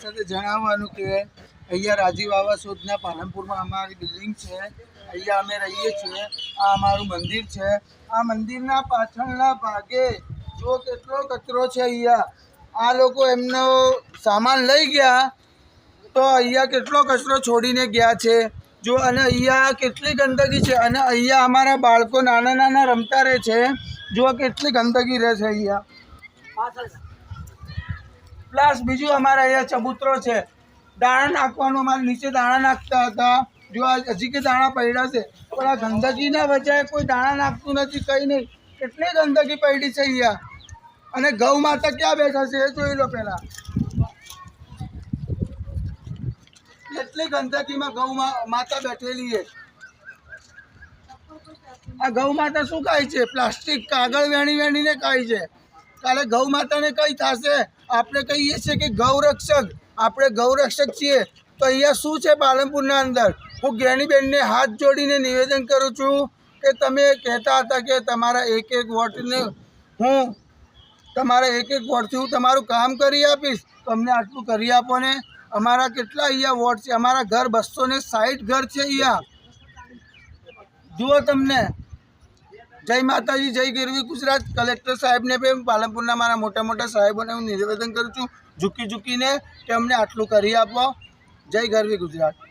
સાથે જણાવવાનું કે અહીંયા રાજીવ આવાસ યોજના પાલનપુરમાં અમારી બિલ્ડિંગ છે. અહીંયા અમે રહીએ છીએ. આ અમારું મંદિર છે. આ મંદિરના પાછળના ભાગે જો કેટલો કચરો છે અહીંયા, આ લોકો એમનો સામાન લઈ ગયા તો અહીંયા કેટલો કચરો છોડીને ગયા છે. જો અને અહીંયા કેટલી ગંદકી છે અને અહીંયા અમારા બાળકો નાના નાના રમતા રહે છે. જો કેટલી ગંદકી રહે છે અહીંયા. પ્લસ બીજું અમારા અહીંયા ચબૂતરો છે. દાણા નાખવાનું અમારે નીચે દાણા નાખતા હતા. જો હજી કે દાણા પડ્યા છે. પણ આ ગંદકીના વચ્ચે કોઈ દાણા નાખતું નથી, કંઈ નહીં. કેટલી ગંદકી પડી છે અહીંયા. અને ગૌ માતા ક્યાં બેઠા છે એ જોઈ લો પહેલાં. કેટલી ગંદકીમાં ગૌ માતા બેઠેલી છે. આ ગૌ માતા શું ખાય છે? પ્લાસ્ટિક, કાગળ વેણી વેણીને ખાય છે. કાલે ગૌ માતાને કઈ થશે? આપણે કહીએ છીએ કે ગૌરક્ષક. આપણે ગૌરક્ષક છીએ. તો અહીંયા શું છે પાલનપુરના અંદર? હું જ્ઞાનીબેનને હાથ જોડીને નિવેદન કરું છું કે તમે કહેતા હતા કે તમારા એક એક વોટને હું તમારા એક એક વોટથી હું તમારું કામ કરી આપીશ. તમને આટલું કરી આપો ને. અમારા કેટલા અહીંયા વોટ છે? અમારા ઘર બસો ને ઘર છે અહીંયા. જુઓ તમને. જય માતાજી, જય ગીરવી ગુજરાત. કલેક્ટર સાહેબને પણ પાલનપુરના મારા મોટા મોટા સાહેબોને હું નિવેદન કરું છું, ઝૂકી ઝૂકીને કે અમને આટલું કરી આપો. જય ગરવી ગુજરાત.